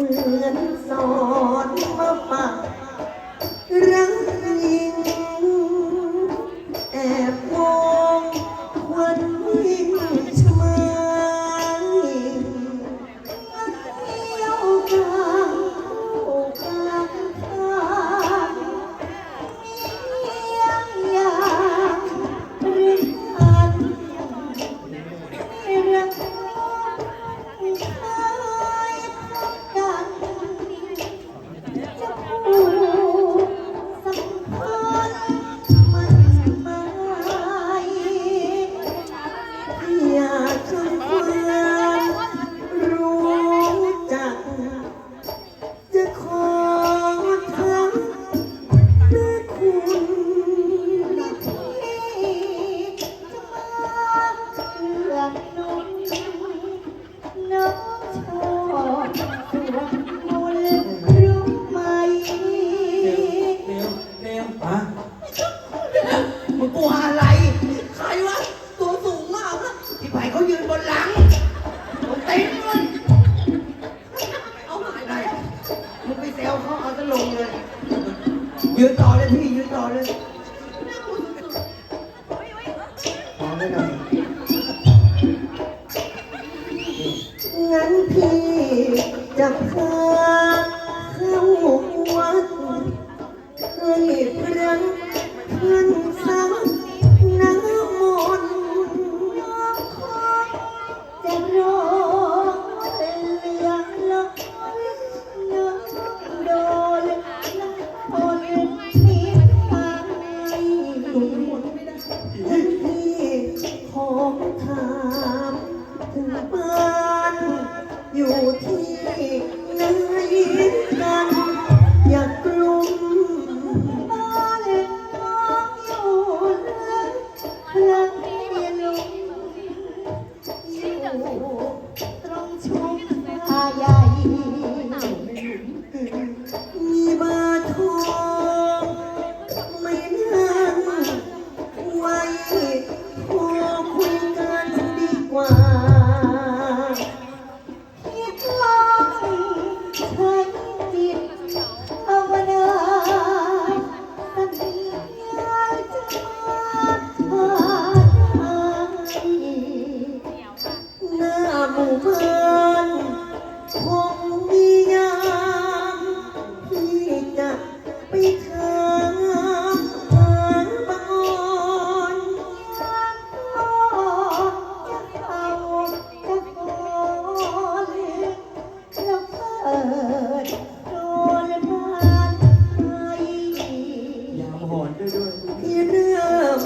เหมือนสอนมาฝาก ให้หน่งั้นพี่จะพา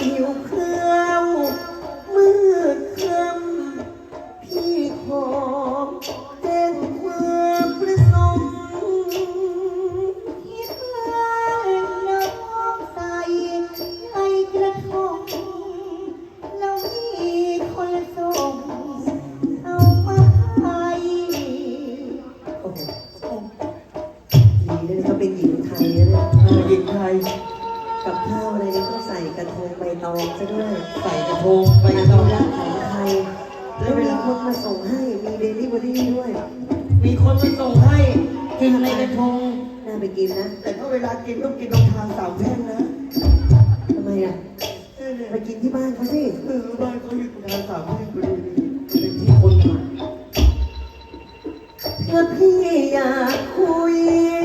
e ตองซะด้วยใส่กระทงไปใบตตอองงรักของใครแล้วมีคนมาส่งให้มีเดลิเวอรี่ด้วยมีคนมาส่งให้กินในกระทงน่าไปกินนะแต่ถ้าเวลากินต้องกินตรงทางสามแพร่งนะทำไมอะเนี่ยเนี่ยไปกินที่บ้านเขาสิเออบ้านเขาอยู่ตรงทางสามแพร่งพอดีเป็นที่คนผ่านถ้าพี่อยากคุย